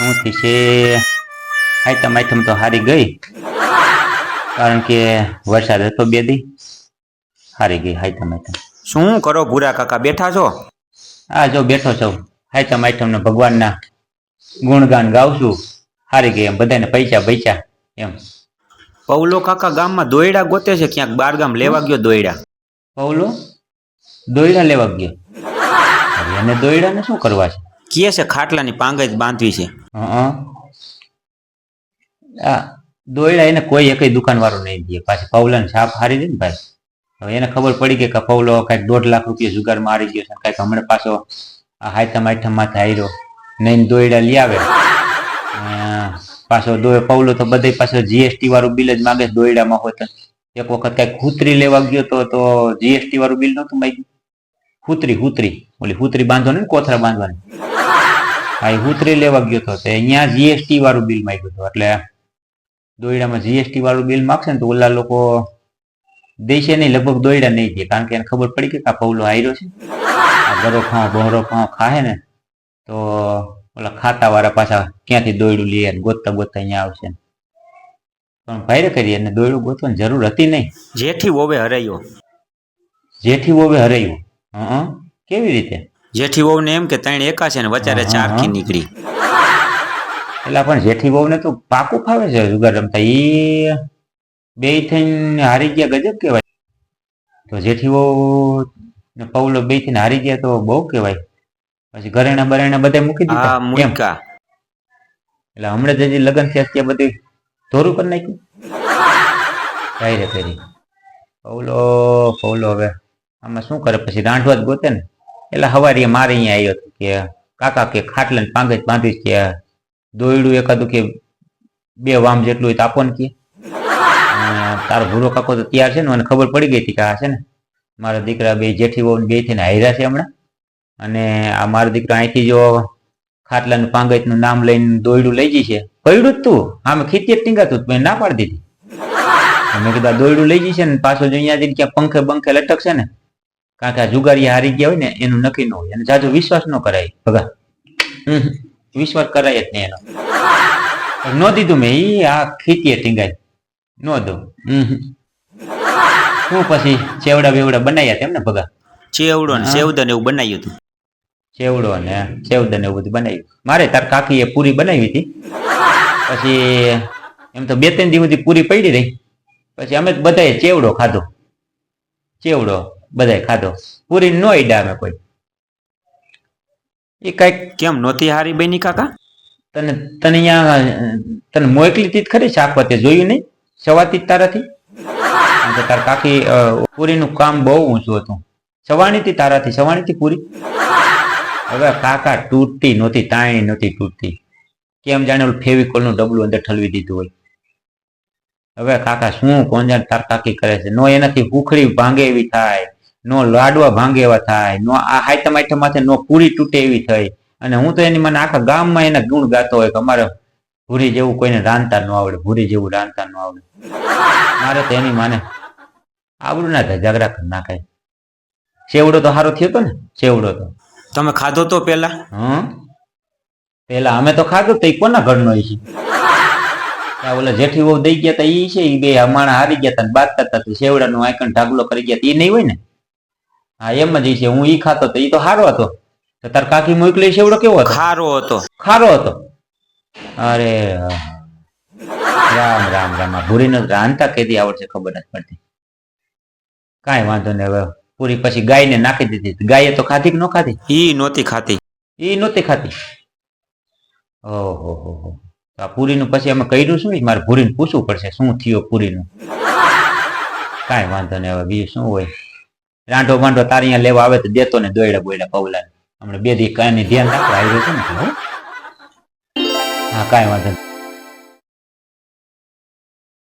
શું થશે? Item item તો હારી ગઈ. કારણ કે વરસાદ હતો બે દી. હારી ગઈ આઈટમ આઈટમ. શું કરો ભૂરા કાકા બેઠા છો? આ જો બેઠો છો. આઈટમ આઈટમ ને ભગવાનના ગુણગાન ગાવશું હારી ગઈ એમ બધાને પૈસા પૈસા એમ. પૌલો કાકા ગામમાં દોયડા ગોતે છે ક્યાંક બાર ગામ લેવા ગયો દોયડા. પૌલો? દોયડા લેવા ગયો? એને દોયડાને શું કરવા છે? કહે છે ખાટલાની પાંગ જ બાંધવી છે. દોયડા એને કોઈ એકય દુકાન વાળો નહીં દે. પાછી પૌલાને છાપ હારી દે ને ભાઈ. હવે એને ખબર પડી કે પૌલો કંઈક દોઢ લાખ રૂપિયા જુગાર મારી ગયો છે કંઈક હમણાં પાછો આ હાઈટમ આઈટમમાંથી હાર્યો. નહીં દોયડા લઈ આવે. પાછો દોય પૌલો તો બધે પાછો જીએસટી વાળું બિલ જ માગે દોયડામાં હોય તો. એક વખત કંઈક કૂતરી લેવા ગયો તો તો જીએસટી વાળું બિલ નતું માગ્યું. કૂતરી કૂતરી ઓલી કૂતરી બાંધવાની કોથરા બાંધવાની. હા એ ઉતરી લેવા ગયો તો તે અહીંયા જીએસટી વાળું બિલ માંગ્યું હતું. એટલે દોયડામાં જીએસટી વાળું બિલ માગશે ને તો ઓલા લોકો દેશે નહીં લગભગ દોયડા નહીં દે. કારણ કે એને ખબર પડી કે આ પૌલો આયરો છે. ગરો ખાઓ બહરો ખાઓ ખાહે ને તો ઓલા ખાતા વાળા પાછા ક્યાંથી દોયડું લઈએ ગોતતા ગોતતા અહીંયા આવશે પણ ભાઈ કરીએ અને દોયડું ગોતવાની જરૂર હતી નહીં. જેઠી ઓવે હરાયો. જેથી ઓવે હરાયું. હં. કેવી રીતે? જેઠી વહુને એમ કે ત્રણ એકા છે ને વચારે હા, ચાર હા. નીકળી. એટલે પણ જેઠી બહુ ને તો પાકું ફાવે છે જુગાર રમતા. એ બે થઈને હારી ગયા ગજબ કહેવાય. તો જેઠી બહુ ને પૌલો બે થઈને હારી ગયા તો બહુ કહેવાય. પછી ઘરેણા બરેણા બધા મૂકી દીધા. મૂકા એટલે હમણાં જે લગ્ન થયા ત્યાં બધું ધોરું કરી નાખ્યું. કઈ રે કરી પૌલો પૌલો હવે. આમાં શું કરે? પછી રાંઠવા જ ગોતે ને. એટલે હવારી મારે અહીંયા આવ્યો હતો કે, કાકા, કે ખાટલા ને પાંગજ બાંધી કે દોયડું એકાદું કે બે વામ જેટલું તો આપો ને કે. તારો ભૂરો કાકો તો તૈયાર છે ને, મને ખબર પડી ગઈ હતી કે આ છે ને, મારા દીકરા બે જેઠી વહુ બે થઈને હાયરા છે હમણાં. અને આ મારો દીકરો અહીંથી જો ખાટલા પાંગજનું નામ લઈને દોયડું લઈ જઈ છે પડ્યું જ તું આમે જ ટીંગાતું મેં ના પાડી દીધી. મેં કીધું, આ દોયડું લઈ જઈ છે ને, પાછો જો અહીંયા ક્યાં પંખે બંખે લટકશે ને કારણ કે આ જુગારી હારી ગયા હોય ને એનું નક્કી ન હોય. અને જાજો વિશ્વાસ ન કરાય ભગા વિશ્વાસ કરાય જ નહીં એનો. ન દીધું મેં એ આ ખીતીએ ટીંગાઈ. ન દઉં. હમ. શું પછી ચેવડા બેવડા બનાવ્યા તેમ ને ભગા ચેવડો ને. સેવદન એવું બનાવ્યું હતું. ચેવડો ને સેવદન એવું બધું બનાવ્યું મારે તાર કાકીએ પૂરી બનાવી હતી. પછી એમ તો બે ત્રણ દિવસ સુધી પૂરી પડી રહી. પછી અમે તો બધાએ ચેવડો ખાધો. ચેવડો. બધાએ ખાધો. પૂરી નો ઈડા અમે કોઈ. એ કંઈક કેમ નોતી હારી બની કાકા? તને તને અહીંયા તને મોકલી તીત ખરી? શાકવા તે જોયું નહીં? સવાતી તારાથી? તાર કાકી પૂરીનું કામ બહુ ઊંચું હતું. સવાણી હતી તારાથી? સવાણી હતી પૂરી? હવે કાકા તૂટતી નહોતી તાણી નહોતી તૂટતી. કેમ જાણે ઓલું ફેવિકોલનું ડબલું અંદર ઠલવી દીધું હોય. હવે કાકા શું કોણ જાણે તાર કાકી કરે છે? નો એનાથી હુખડી ભાંગે એવી થાય. નો લાડવા ભાંગે એવા થાય નો આ હાઈટમ આઈટમ માથે નો પૂરી તૂટે એવી થઈ. અને હું તો એની મને આખા ગામમાં એના ગુણ ગાતો હોય કે અમારે ભૂરી જેવું કોઈને રાંધતા ન આવડે ભૂરી જેવું રાંધતા ન આવડે. મારે તો એની માને આવડું ના થાય ઝઘડા કરી નાખાય. સેવડો તો સારો થયો હતો ને સેવડો તો. તમે ખાધો તો પેલા? હમ? પેલા અમે તો ખાધું તો ઈ કોના ઘરનો છે? ઓલા જેઠી બહુ દઈ ગયા તા એ છે એ બે અમાણા હારી ગયા તા બાદ કરતા તા સેવડાનો આઈકન ઢાગલો કરી ગયા તા એ નહીં હોય ને? હા એમ જ ઈ છે. હું ઈ ખાતો તો ઈ તો સારો હતો. તો તાર કાકી મોકલી સેવડો કેવો હતો? ખારો હતો. ખારો હતો? અરે રામ રામ રામ. આ ભૂરીને રાંધતા કેદી આવડશે ખબર નથી પડતી. કાંઈ વાંધો નહીં હવે. પૂરી પછી ગાયને નાખી દીધી. ગાયે તો ખાધી કે ન ખાધી? ઈ નહોતી ખાતી. એ નહોતી ખાતી ઓહો હો હો. તો આ પૂરીનું પછી અમે કર્યું શું? મારે ભૂરીને પૂછવું પડશે શું થયું પૂરીનું. કાંઈ વાંધો નહીં હવે બીજું શું હોય? રાંઢો બાંઢો તારે અહીંયા લેવા આવે તો દેતો ને દોયડા બોયડા પવલા હમણાં બે દી કાંઈ ધ્યાન રાખો આવ્યું છે ને હા, કાંઈ વાંધો નહીં.